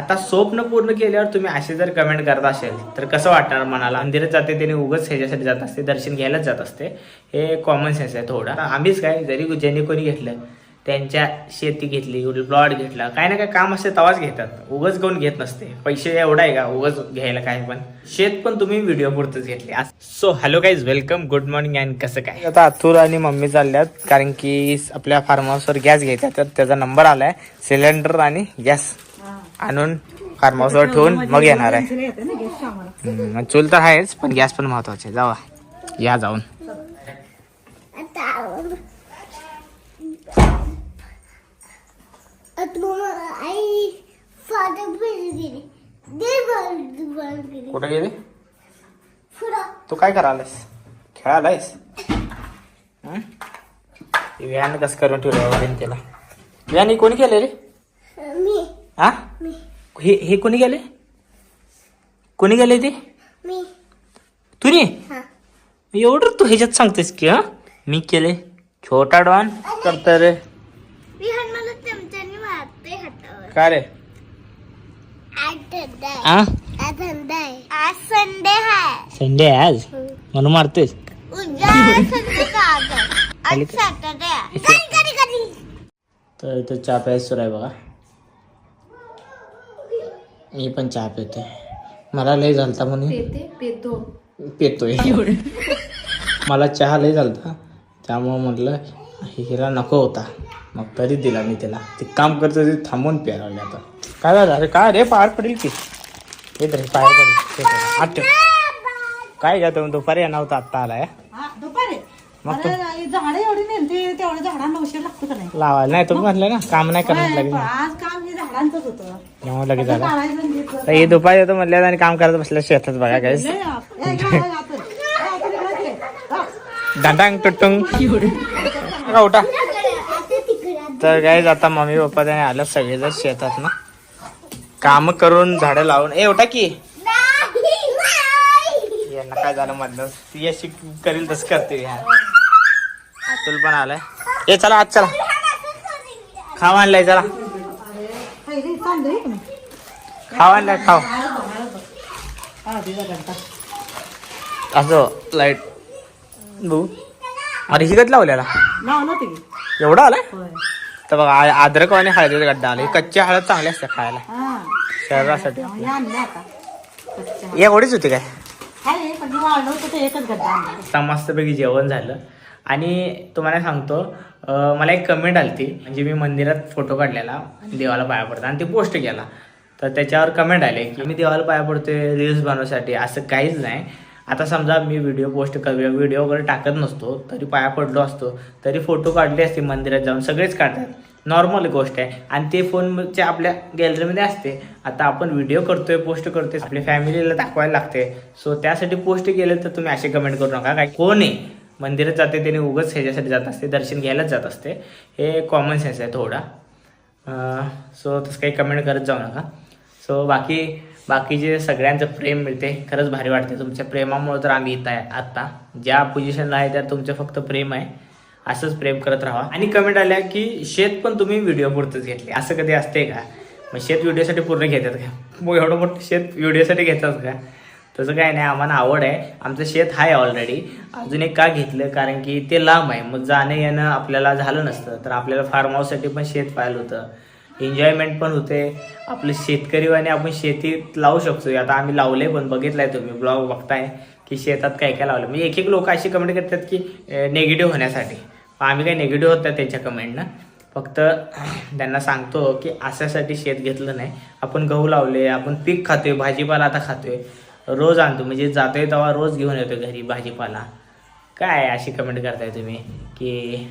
आता स्वप्न पूर्ण केल्यावर तुम्ही असे जर कमेंट करत असेल तर कसं वाटणार मनाला? अंधेरात जाते त्याने उगच ह्याच्यासाठी जात असते दर्शन घ्यायलाच जात असते. हे कॉमन सेन्स आहे थोडा. आम्हीच काय जरी ज्यांनी कोणी घेतलं त्यांच्या शेती घेतली प्लॉट घेतला काय ना काय काम असते तवाच घेतात. उगच घेऊन घेत नसते. पैसे एवढा आहे का? उगच घ्यायला काय पण. शेत पण तुम्ही व्हिडिओ पुरतच घेतले. So hello guys welcome good morning and कसं काय? आता अथूर आणि मम्मी चालल्यात कारण की आपल्या फार्म हाऊसवर गॅस घ्यायचा तर त्याचा नंबर आलाय. सिलेंडर आणि गॅस आणून फार्म हाऊसवर ठेवून मग येणार आहे. चूल तर आहेच पण गॅस पण महत्त्वाचे जावा. या जाऊन. कुठे गेली? तू काय करायलास? खेळालायस व्यान कसं करून ठेवलं त्याला व्यान कोणी केले रे हा हे हे कोणी गेले? कोणी गेले ते? तुनी? एवढं तू ह्याच्यात सांगतेस की हा? मी केले. छोटा डॉन करता रे. का रे? आज हा संडे संडे आहे आज? म्हणून मारतेस तर इथं चहा प्यायचं सुरू आहे बघा. मी पण चहा पितोय. मला लय झालता म्हणून पेते पेतो. पितोय. मला चहा लय झालता. त्यामुळं म्हटलं हिरा नको होता. मग तरी दिला मी त्याला ते काम करतो ते थांबून प्यायला लागले आता. काय झालं? अरे काय रे? पार पडेल की येत रे पार पडेल ते कर. आठ ठेव. काय घ्या तुम्ही? दुपारी येणार होता आत्ता आलाय. हा दुपारी? मग तो अरे झाडं एवढी नेलते तेवढ्या झाडांना उशीर लागतो का नाही? लावायला. नाही तुम्ही म्हटलं ना काम नाही करणार लगेच. आज काम होतं. त्यामुळे लगेच आला. काढायचं आणि घेतलं. तर हे दुपारी येतो म्हटलं आणि काम करत बसल्या शेतात बघा काय ए, इकडं. ए, ये. हा. डांडांग टुटुंग उठा. तर काय आता मम्मी पप्पा त्याने आलं सगळेजण शेतात ना. काम करून झाडं लावून. ए उठा की. यांना काय झालं मधलं ती अशी करील तसं करते यार अतुल पण आलाय. ए चला आज चला. खाव आणलाय चला. खाव आणलाय खाव हा. असं लाइट बघू अरे हिगत की? एवढा आलाय. तर बघा अद्रक आणि हळदीचा गड्डा आला कच्ची हळद चांगली असते खायला हा. शरीरासाठी हे आणलं. एवढीच होती काय आणला. मस्तपैकी जेवण झालं आणि तुम्हाला सांगतो मला एक कमेंट आली ती म्हणजे मी मंदिरात फोटो काढलेला आणि देवाला पाया पडतो आणि ते पोस्ट केला. तर त्याच्यावर कमेंट आले की मी देवाला पाया पडतोय रील्स बनवण्यासाठी असं काहीच नाही. आता समजा मी व्हिडिओ पोस्ट कर व्हिडिओ वगैरे टाकत नसतो तरी पाया पडलो असतो. तरी फोटो काढले असते मंदिरात जाऊन सगळेच काढतात. नॉर्मल गोष्ट आहे. आणि ते फोनच्या आपल्या गॅलरीमध्ये असते. आता आपण व्हिडिओ करतोय पोस्ट करतोय आपल्या फॅमिलीला दाखवायला लागते. सो त्यासाठी पोस्ट केलं तर तुम्ही असे कमेंट करू नका. काय? कोण आहे? मंदिरात जाते त्याने उगच ह्याच्यासाठी जात असते दर्शन घ्यायलाच जात असते. हे कॉमन सेन्स आहे थोडा. सो तसं काही कमेंट करत जाऊ नका. सो बाकी बाकीचे सगळ्यांचं प्रेम मिळते खरंच भारी वाटते. तुमच्या प्रेमामुळे तर आम्ही इथं आहे आत्ता. ज्या पोझिशनला आहे त्या तुमचं फक्त प्रेम आहे. असंच प्रेम करत राहा. आणि कमेंट आल्या की शेत पण तुम्ही व्हिडिओ पुरतंच घेतले. असं कधी असते का? मग शेत व्हिडिओसाठी पूर्ण घेतात का? मग एवढं मोठं शेत व्हिडिओसाठी घेतात का? तसं काय नाही आम्हाला आवड आहे. आमचं शेत आहे ऑलरेडी अजून एक का घेतलं कारण की ते लांब आहे. मग जाणं येणं आपल्याला झालं नसतं. तर आपल्याला फार्म हाऊससाठी पण शेत पाहिलं होतं. एन्जॉयमेंट पण होते. आपलं शेतकरीवाने आपण शेतीत लावू शकतो आता आम्ही लावले पण बघितलंय तुम्ही. ब्लॉग बघताय की शेतात काय काय लावलं. म्हणजे एक एक लोक अशी कमेंट करतात की नेगेटिव्ह होण्यासाठी. आम्ही काही नेगेटिव्ह होतात त्यांच्या कमेंटनं फक्त त्यांना सांगतो की अशासाठी शेत घेतलं नाही. आपण गहू लावले आपण पीक खातोय भाजीपाला आता खातोय. रोज आणतो. म्हणजे जातोय तेव्हा रोज घेऊन येतो घरी भाजीपाला. काय अशी कमेंट करताय तुम्ही? की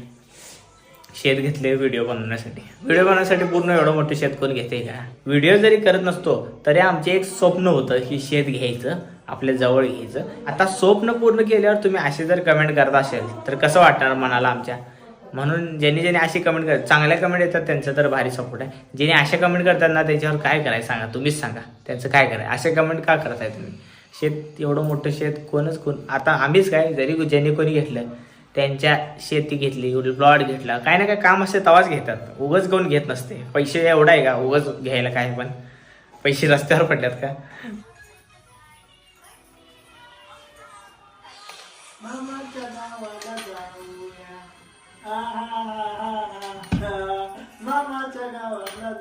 शेत घेतले व्हिडिओ बनवण्यासाठी. व्हिडिओ बनवण्यासाठी पूर्ण एवढं मोठं शेत कोण घेते का? व्हिडिओ जरी करत नसतो तरी आमचे एक स्वप्न होतं की शेत घ्यायचं आपल्या जवळ घ्यायचं. आता स्वप्न पूर्ण केल्यावर तुम्ही असे जर कमेंट करत असेल तर कसं वाटणार मनाला आमच्या? म्हणून ज्यांनी ज्यांनी अशी कमेंट करतात चांगल्या कमेंट येतात त्यांचं तर भारी सपोर्ट आहे. ज्यांनी अशा कमेंट करतात ना त्याच्यावर काय करायचं सांगा? तुम्हीच सांगा. त्यांचं काय करायचं? असे कमेंट का करताय तुम्ही? शेत एवढं मोठं शेत कोणच कोण आता आम्हीच काय जरी ज्याने कोणी घेतलं त्यांच्या शेती घेतली प्लॉट घेतला काय ना काय काम असते तवाच घेतात. उगच कोण घेत नसते. पैसे एवढा आहे का? उगच घ्यायला काय पण. पैसे रस्त्यावर पडल्यात का? मामाच्या गावाला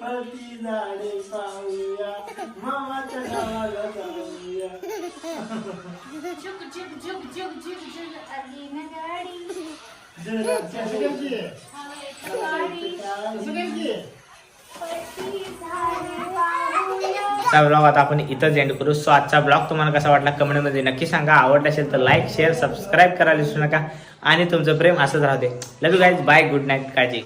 जाऊया आहाहाहा. मामाच्या गावाला जाऊया. हळदी झाडे पाहूया मामाच्या गावाला जाऊया जगाच्या सगळ्यांची आहे. सगळ्यांची आहे. आजचा ब्लॉग आता आपण इथंच एंड करू. सो आजचा ब्लॉग तुम्हाला कसा वाटला कमेंटमध्ये नक्की सांगा. आवडला असेल तर लाईक शेअर सबस्क्राईब करायला विसरू नका. आणि तुमचं प्रेम असंच राहते love you guys bye good night काळजी.